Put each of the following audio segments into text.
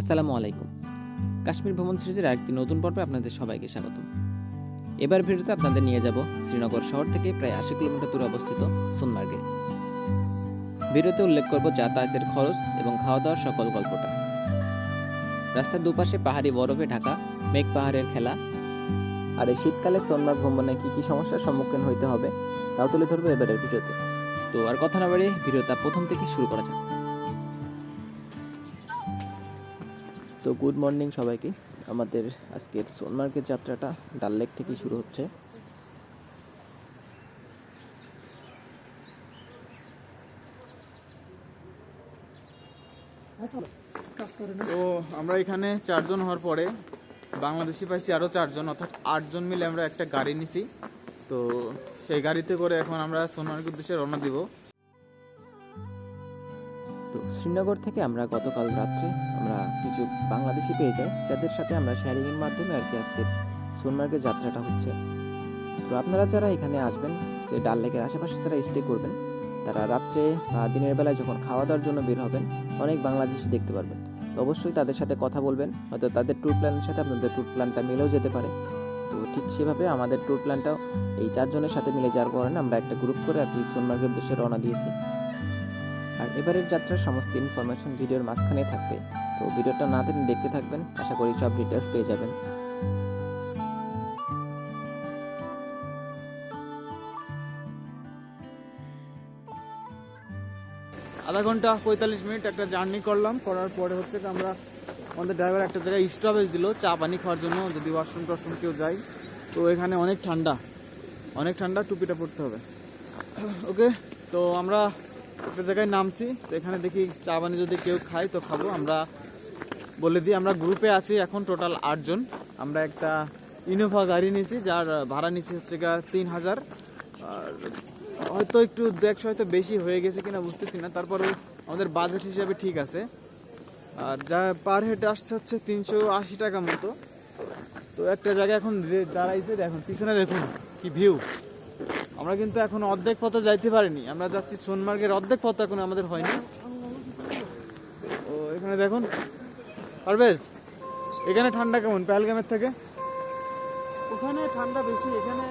আসসালামু আলাইকুম। কাশ্মীর ভ্রমণ সিরিজের আরেকটি নতুন পর্বে আপনাদের সবাইকে স্বাগত এবার ভিডিওতে আপনাদের নিয়ে যাব শ্রীনগর শহর থেকে প্রায় আশি কিলোমিটার দূরে অবস্থিত সোনমার্গে। ভিডিওতে উল্লেখ করব যাতায়াতের খরচ এবং খাওয়া দাওয়ার সকল গল্পটা। রাস্তার দুপাশে পাহাড়ি বরফে ঢাকা, মেঘ পাহাড়ের খেলা। আর এই শীতকালে সোনমার্গ ভ্রমণে কী কী সমস্যার সম্মুখীন হইতে হবে, তাও তুলে ধরবো এবারের ভিডিওতে। তো আর কথা না বাড়িয়ে ভিডিওটা প্রথম থেকে শুরু করা যাক। তো গুড মর্নিং সবাইকে। আমাদের আজকের সোনমার্গের যাত্রাটা ডাল লেক থেকে শুরু হচ্ছে। তো আমরা এখানে চারজন হওয়ার পরে বাংলাদেশি পাইছি আরও চারজন, অর্থাৎ আটজন মিলে আমরা একটা গাড়ি নিছি। তো সেই গাড়িতে করে এখন আমরা সোনার উদ্দেশ্যে রওনা দিব। শ্রীনগর থেকে আমরা গতকাল রাত্রে আমরা কিছু বাংলাদেশি পেয়ে যাই, যাদের সাথে আমরা শেয়ারিংয়ের মাধ্যমে আর কি আজকের সোনমার্গের যাত্রাটা হচ্ছে। তো আপনারা যারা এখানে আসবেন, সে ডাল লেকের আশেপাশে যারা স্টে করবেন, তারা রাত্রে বা দিনের বেলায় যখন খাওয়া দাওয়ার জন্য বের হবেন, অনেক বাংলাদেশি দেখতে পারবেন। তো অবশ্যই তাদের সাথে কথা বলবেন, হয়তো তাদের ট্যুর প্ল্যানের সাথে আপনাদের ট্যুর প্ল্যানটা মিলেও যেতে পারে। তো ঠিক সেভাবে আমাদের ট্যুর প্ল্যানটাও এই চারজনের সাথে মিলে যাওয়ার কারণে আমরা একটা গ্রুপ করে আর কি সোনমার্গের উদ্দেশ্যে রওনা দিয়েছি। এবারের যাত্রার সমস্ত ইনফরমেশন ভিডিওর মাঝখানে থাকবে। তো ভিডিওটা না টেনে দেখতে থাকবেন। আশা করি সব ডিটেলস পেয়ে যাবেন। আধা ঘণ্টা পঁয়তাল্লিশ মিনিট একটা জার্নি করলাম। করার পরে হচ্ছে আমরা আমাদের ড্রাইভার একটা জায়গায় স্টপেজ দিল, চা পানি খাওয়ার জন্য। যদি ওয়াশরুম টশরুম কেউ যায়, তো এখানে অনেক ঠান্ডা। অনেক ঠান্ডা, টুপিটা পরতে হবে। ওকে তো আমরা একটা জায়গায় নামছি, তো এখানে দেখি চা পানি যদি কেউ খায় তো খাব। আমরা বলে দিই, আমরা গ্রুপে আছি এখন টোটাল আটজন আমরা একটা ইনোভা গাড়ি নিয়েছি, যার ভাড়া নিয়েছি হচ্ছে গা তিন হাজার। আর হয়তো একটু দু একশো হয়তো বেশি হয়ে গেছে কিনা বুঝতেছি না। তারপরেও আমাদের বাজেট হিসাবে ঠিক আছে। আর যা পার হেড আসছে হচ্ছে তিনশো আশি টাকা মতো। তো একটা জায়গায় এখন দাঁড়াইছে, দেখুন, পিছনে দেখুন, কি ভিউ আমরা কিন্তু এখন অর্ধেক পথে যাইতে পারিনি। আমরা যাচ্ছি সোনমার্গের অর্ধেক পথ এখন আমাদের হয়নি। ও এখানে দেখুন। পারভেজ এখানে ঠান্ডা কেমন? পেহেলগামের থেকে? ওখানে ঠান্ডা বেশি এখানে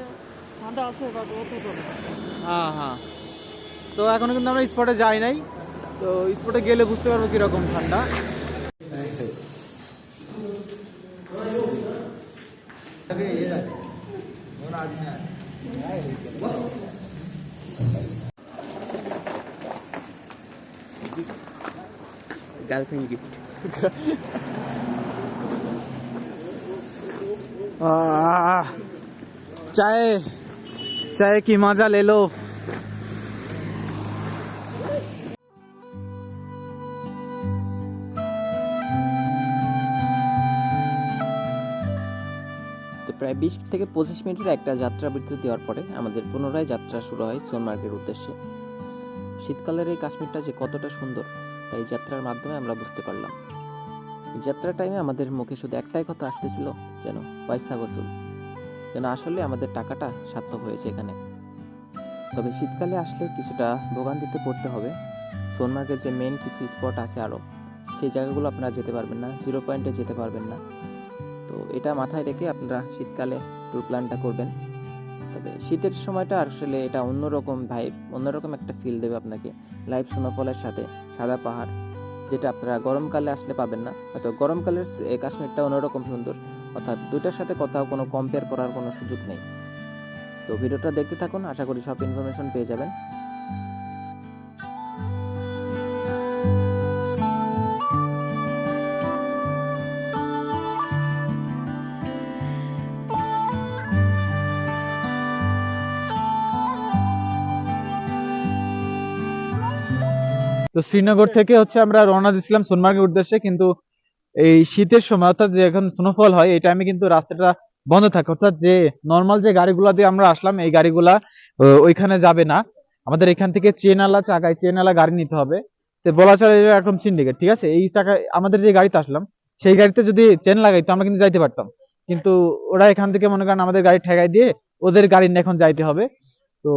ঠান্ডা আছে। হ্যাঁ হ্যাঁ। তো এখনও কিন্তু আমরা স্পটে যাই নাই। তো স্পটে গেলে বুঝতে পারব কীরকম ঠান্ডা। গার্লফ্রেন্ড গিফট চায়ে চায়ে কি মজা লেলো প্রায় বিশ থেকে পঁচিশ মিনিটের একটা যাত্রা বৃত্তি দেওয়ার পরে আমাদের পুনরায় যাত্রা শুরু হয় সোনমার্গের উদ্দেশ্যে। শীতকালের এই কাশ্মীরটা যে কতটা সুন্দর এই যাত্রার মাধ্যমে আমরা বুঝতে পারলাম। যাত্রার টাইমে আমাদের মুখে শুধু একটাই কথা আসতেছিল, যেন পয়সা বসুল যেন আসলে আমাদের টাকাটা সার্থক হয়েছে এখানে। তবে শীতকালে আসলে কিছুটা ভোগান্তিতে পড়তে হবে। সোনমার্গের যে মেন কিছু স্পট আছে আরও সেই জায়গাগুলো আপনারা যেতে পারবেন না জিরো পয়েন্টে যেতে পারবেন না। তো এটা মাথায় রেখে আপনারা শীতকালে ট্যুর প্ল্যানটা করবেন। তবে শীতের সময়টা আসলে এটা অন্যরকম ভাইব অন্যরকম একটা ফিল দেবে আপনাকে। লাইভ স্নোফলের সাথে, সাদা পাহাড়, যেটা আপনারা গরমকালে আসলে পাবেন না। হয়তো গরমকালের কাশ্মীরটা অন্যরকম সুন্দর। অর্থাৎ দুটার সাথে কোথাও কোনো কম্পেয়ার করার কোনো সুযোগ নেই। তো ভিডিওটা দেখতে থাকুন, আশা করি সব ইনফরমেশন পেয়ে যাবেন। তো শ্রীনগর থেকে হচ্ছে আমরা রওনা দিছিলাম সোনমার্গের উদ্দেশ্যে কিন্তু এই শীতের সময় অর্থাৎ যে এখন স্নোফল হয় এই টাইমে কিন্তু রাস্তাটা বন্ধ থাকে। অর্থাৎ যে নর্মাল যে গাড়িগুলা দিয়ে আমরা আসলাম এই গাড়িগুলা ওইখানে যাবে না। আমাদের এখান থেকে চেনালা চাকায় চেনালা গাড়ি নিতে হবে। তো বলা চলে একদম সিন্ডিকেট ঠিক আছে? এই চাকায় আমাদের যে গাড়িতে আসলাম সেই গাড়িতে যদি চেন লাগাইতো আমরা কিন্তু যাইতে পারতাম। কিন্তু ওরা এখান থেকে মনে করেন আমাদের গাড়ি ঠেকাই দিয়ে ওদের গাড়ি নিয়ে এখন যাইতে হবে। তো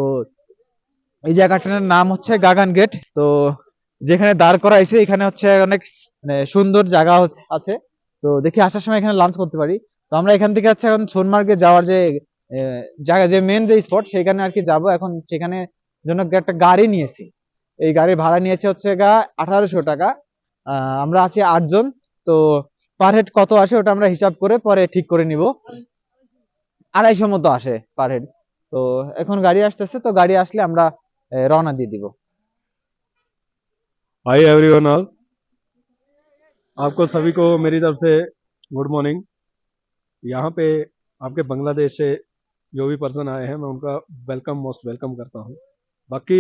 এই জায়গাটার নাম হচ্ছে গাগান গেট তো যেখানে দাঁড় করাইছে, এখানে হচ্ছে অনেক মানে সুন্দর জায়গা আছে। তো দেখি আসার সময় এখানে লাঞ্চ করতে পারি। তো আমরা এখান থেকে হচ্ছে এখন সোনমার্গে যাওয়ার যে জায়গা, যে মেন যে স্পট সেখানে আর কি যাব। এখন সেখানে জন্য একটা গাড়ি নিয়েছি। এই গাড়ির ভাড়া নিয়েছে হচ্ছে গা আঠারোশো টাকা। আমরা আছি আটজন। তো পার হেড কত আসে ওটা আমরা হিসাব করে পরে ঠিক করে নিব। আড়াইশো মতো আসে পার হেড তো এখন গাড়ি আসতেছে, তো গাড়ি আসলে আমরা রওনা দিয়ে দিব। हाय एवरीवन ऑल आपको सभी को मेरी तरफ़ से गुड मॉर्निंग यहाँ पे आपके बांग्लादेश से जो भी पर्सन आए हैं मैं उनका वेलकम मोस्ट वेलकम करता हूँ। बाकी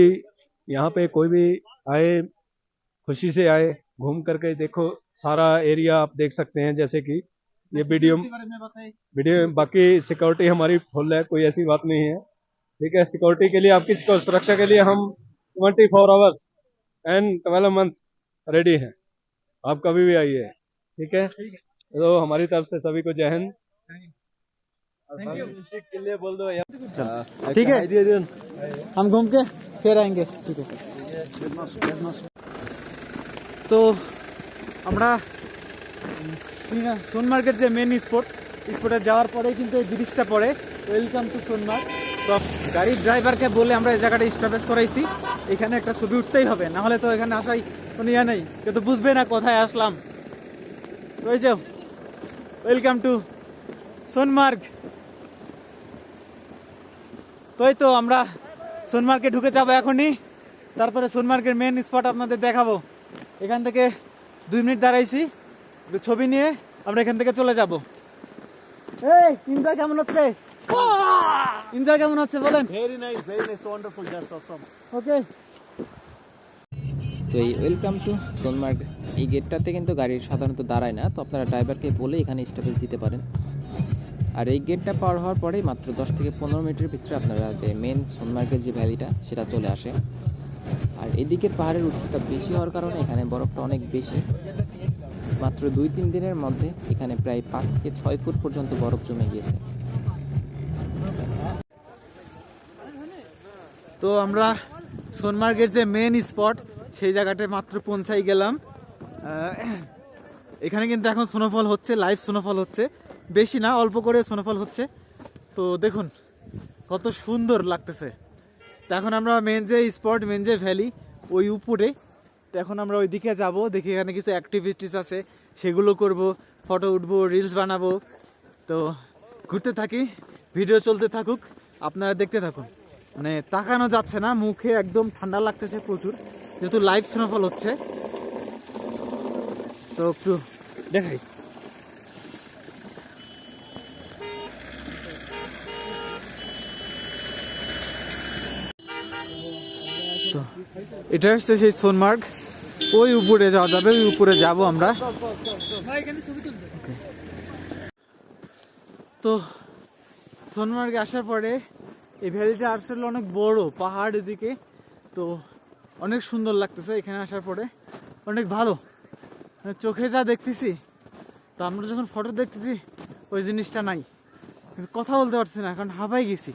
यहाँ पे कोई भी आए खुशी से आए घूम करके देखो सारा एरिया आप देख सकते हैं जैसे कि ये वीडियो वीडियो बाकी सिक्योरिटी हमारी फुल है कोई ऐसी बात नहीं है। ठीक है सिक्योरिटी के लिए आपकी सुरक्षा के लिए हम twenty four hours and twelve month ready है आप कभी भी आइए ठीक है तो हमारी तरफ से सभी को जय हिंद के लिए बोल दो ठीक है हम घूम के फिर आएंगे ठीक है তো আমরা উম, শ্রীনা- সোনমার্গের যে মেন স্পট স্পটে যাওয়ার পরে কিন্তু এই ব্রিজটা পড়ে ওয়েলকাম টু সোনমার্গ তো গাড়ির ড্রাইভারকে বলে আমরা এই জায়গাটা স্টপেজ করাইছি। এখানে একটা ছবি উঠতেই হবে, না হলে তো এখানে আসাই কোনো ইয়ে নেই। কেউ তো বুঝবে না কোথায় আসলাম। এই যে ওয়েলকাম টু সোনমার্গ তো তো আমরা সোনমার্গে ঢুকে যাব এখনই। তারপরে সোনমার্গের মেন স্পট আপনাদের দেখাবো। এখান থেকে দুই মিনিট দাঁড়াইছি। ছবি নিয়ে আমরা এখান থেকে চলে যাব। এই এনজয় কেমন হচ্ছে? এনজয় কেমন হচ্ছে বলেন? Very nice very nice wonderful just awesome okay তো এই ওয়েলকাম টু সোনমার্গ এই গেটটাতে কিন্তু গাড়ি সাধারণত দাঁড়ায় না তো আপনারা ড্রাইভারকে বলে এখানে স্টপেজ দিতে পারেন। আর এই গেটটা পার হওয়ার পরেই মাত্র দশ থেকে পনেরো মিনিটের ভিতরে আপনারা যে মেন সোনমার্গের যে ভ্যালিটা সেটা চলে আসে। আর এদিকের পাহাড়ের উচ্চতা বেশি হওয়ার কারণে এখানে বরফটা অনেক বেশি। মাত্র দুই তিন দিনের মধ্যে এখানে প্রায় পাঁচ থেকে ছয় ফুট পর্যন্ত বরফ জমে গিয়েছে। তো আমরা সোনমার্গের যে মেন স্পট সেই জায়গাটায় মাত্র পৌঁছাই গেলাম। এখানে কিন্তু এখন স্নোফল হচ্ছে লাইভ স্নোফল হচ্ছে। বেশি না, অল্প করে স্নোফল হচ্ছে। তো দেখুন, কত সুন্দর লাগতেছে। তো এখন আমরা মেন যে স্পট মেন যে ভ্যালি ওই উপরে। তো এখন আমরা ওই দিকে যাব, দেখি এখানে কিছু অ্যাক্টিভিটিস আছে। সেগুলো করব ফটো উঠবো রিলস বানাবো। তো ঘুরতে থাকি ভিডিও চলতে থাকুক, আপনারা দেখতে থাকুন। মানে তাকানো যাচ্ছে না, মুখে একদম ঠান্ডা লাগতেছে প্রচুর, যেহেতু লাইভ স্নোফল হচ্ছে। তো একটু দেখাই। তো এটা হচ্ছে সেই সোনমার্গ। ওই উপরে যাওয়া যাবে, ওই উপরে যাব আমরা। তো সোনমার্গে আসার পরে এই ভ্যালিটা আসলে অনেক বড়, পাহাড় এদিকে। তো অনেক সুন্দর লাগতেছে এখানে আসার পরে। অনেক ভালো। মানে চোখে যা দেখতেছি, তো আমরা যখন ফটো দেখতেছি, ওই জিনিসটা নাই। কিন্তু কথা বলতে পারছি না এখন হাঁপাই গেছি।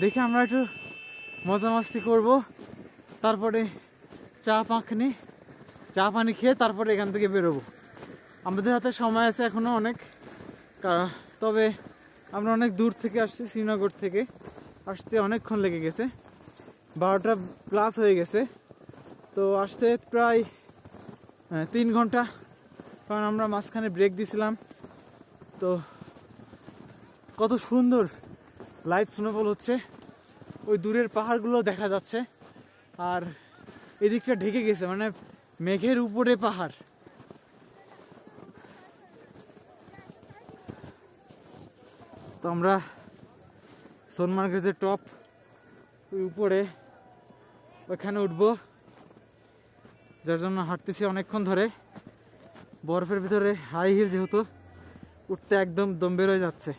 দেখে আমরা একটু মজা মাস্তি করব। তারপরে চা পাখনি চা পানি খেয়ে তারপরে এখান থেকে বেরোবো। আমাদের হাতে সময় আছে এখনও অনেক তবে আমরা অনেক দূর থেকে আসছি, শ্রীনগর থেকে। আসতে অনেকক্ষণ লেগে গেছে। বারোটা প্লাস হয়ে গেছে। তো আসতে প্রায় তিন ঘণ্টা। কারণ আমরা মাঝখানে ব্রেক দিছিলাম। তো কত সুন্দর লাইভ স্নোফল হচ্ছে। ওই দূরের পাহাড়গুলো দেখা যাচ্ছে। আর এদিকটা ঢেকে গেছে মানে মেঘের উপরে পাহাড়। তো আমরা সোনমার্গের যে টপ ওই উপরে ওইখানে উঠবো, যার জন্য হাঁটতেছি অনেকক্ষণ ধরে। বরফের ভিতরে হাই হিল যেহেতু, উঠতে একদম দম বেরোয় যাচ্ছে।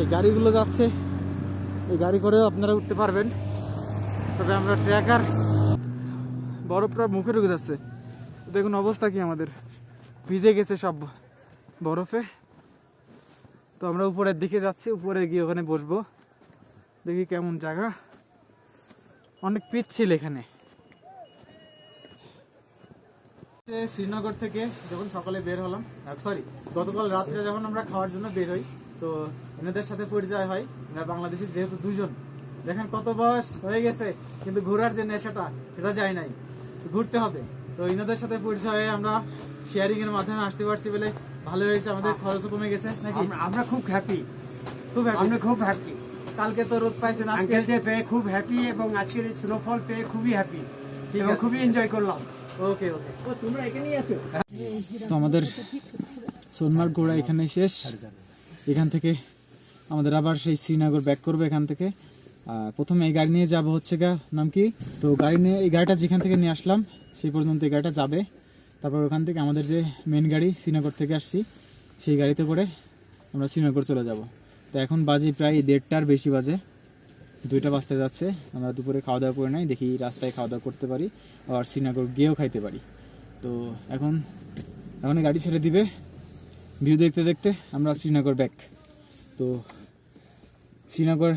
এই গাড়িগুলো যাচ্ছে, এই গাড়ি করেও আপনারা উঠতে পারবেন। তবে আমরা ট্র্যাকার বরফটা মুখে ঢুকে যাচ্ছে। দেখুন অবস্থা কি আমাদের। ভিজে গেছে সব বরফে। তো আমরা উপরের দিকে যাচ্ছি, উপরে গিয়ে ওখানে বসবো। দেখি কেমন জায়গা। অনেক পিচ্ছিল এখানে। শ্রীনগর থেকে যখন সকালে বের হলাম সরি গতকাল রাত্রে যখন আমরা খাওয়ার জন্য বের হই, তো এনাদের সাথে পরিচয় হয়। এনারা বাংলাদেশি যেহেতু দুজন। দেখেন কত বয়স হয়ে গেছে, কিন্তু ঘোরার যে নেশাটা, সেটা যায় নাই। ঘুরতে হবে। তো এনাদের সাথে পরিচয় আমরা শেয়ারিং এর মাধ্যমে আসতে পারছি বলে ভালো হয়েছে আমাদের খরচও কমে গেছে নাকি? আমরা- খুব হ্যাপি খুব। আমরা খুব হ্যাপি কালকে তো রোদ পাইছেন আজকে? আঙ্কেলকে পেয়ে খুব হ্যাপি এবং আজকের এই স্নোফল পেয়ে খুবই হ্যাপি ঠিক এবং আছে। খুবই এনজয় করলাম। ওকে ওকে ও তোমরা এখানেই আছো? তো আমাদের সোনমার্গ ঘোরা এখানে শেষ। এখান থেকে আমাদের আবার সেই শ্রীনগর ব্যাক করবে এখান থেকে। আহ, প্রথমে এই গাড়ি নিয়ে যাব হচ্ছে গা নাম কি? তো গাড়ি নিয়ে এই গাড়িটা যেখান থেকে নিয়ে আসলাম সেই পর্যন্ত এই গাড়িটা যাবে। তারপর ওখান থেকে আমাদের যে মেন গাড়ি শ্রীনগর থেকে আসছি, সেই গাড়িতে করে আমরা শ্রীনগর চলে যাব। তো এখন বাজে প্রায় দেড়টার বেশি বাজে। দুইটা বাজতে যাচ্ছে, আমরা দুপুরে খাওয়া দাওয়া করে নাই, দেখি রাস্তায় খাওয়া দাওয়া করতে পারি আর শ্রীনগর গিয়েও খাইতে পারি। তো এখন এখন গাড়ি ছেড়ে দিবে। ভিউ দেখতে দেখতে আমরা শ্রীনগর ব্যাক তো শ্রীনগর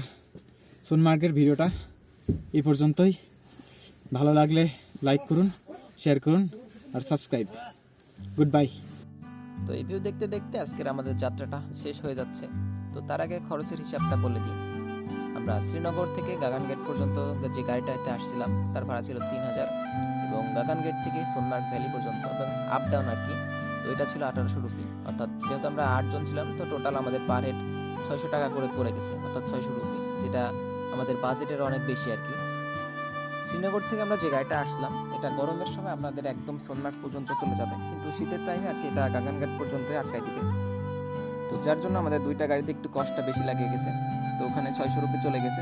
সোনমার্গের ভিডিওটা এই পর্যন্তই। ভালো লাগলে লাইক করুন শেয়ার করুন। আর সাবস্ক্রাইব। গুড বাই তো এই ভিউ দেখতে দেখতে আজকের আমাদের যাত্রাটা শেষ হয়ে যাচ্ছে। তো তার আগে খরচের হিসাবটা বলে দিই। আমরা শ্রীনগর থেকে গাগান গেট পর্যন্ত যে গাড়িটাতে আসছিলাম, তার ভাড়া ছিল তিন হাজার। এবং গাগান গেট থেকে সোনমার্গ ভ্যালি পর্যন্ত, এবং আপ ডাউন আর কি, তো এটা ছিল আঠারোশো রুপি। অর্থাৎ যেহেতু আমরা আটজন ছিলাম, তো টোটাল আমাদের পার হেড ছয়শো টাকা করে পড়ে গেছে, অর্থাৎ ছয়শো রুপি, যেটা আমাদের বাজেটের অনেক বেশি আর কি। শ্রীনগর থেকে আমরা যে গাড়িটা আসলাম এটা গরমের সময় আপনাদের একদম সোনমার্গ পর্যন্ত চলে যাবে। কিন্তু শীতের টাইমে আর কি এটা গাগানঘাট পর্যন্ত আটকাই দিবে। তো যার জন্য আমাদের দুইটা গাড়িতে একটু কষ্টটা বেশি লাগিয়ে গেছে। তো ওখানে ছয়শো রুপি চলে গেছে।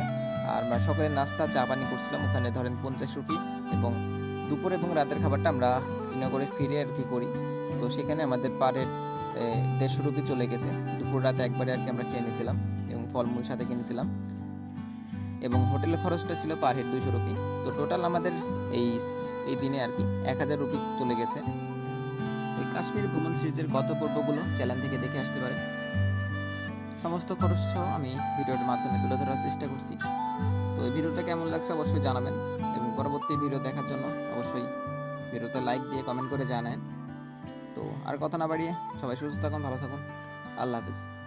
আর আমরা সকালের নাস্তা, চা পানি করছিলাম। ওখানে ধরেন পঞ্চাশ রুপি এবং দুপুর এবং রাতের খাবারটা আমরা শ্রীনগরে ফিরে আর কি করি। তো সেখানে আমাদের পার দেড়শো রুপি চলে গেছে। দুপুর রাতে একবারে আর কি আমরা খেয়ে নিয়েছিলাম এবং ফলমূল সাথে কিনেছিলাম। এবং হোটেলের খরচটা ছিল পার হেড দুইশো রুপি। তো টোটাল আমাদের এই এই দিনে আর কি এক হাজার রুপি চলে গেছে। এই কাশ্মীর ভ্রমণ সিরিজের গত পর্বগুলো চ্যানেল থেকে দেখে আসতে পারে সমস্ত খরচ সহ আমি ভিডিওর মাধ্যমে তুলে ধরার চেষ্টা করছি। তো এই ভিডিওটা কেমন লাগছে অবশ্যই জানাবেন এবং পরবর্তী ভিডিও দেখার জন্য অবশ্যই ভিডিওতে লাইক দিয়ে কমেন্ট করে জানান তো আর কথা না বাড়িয়ে সবাই সুস্থ থাকুন, ভালো থাকুন। আল্লাহ হাফিজ।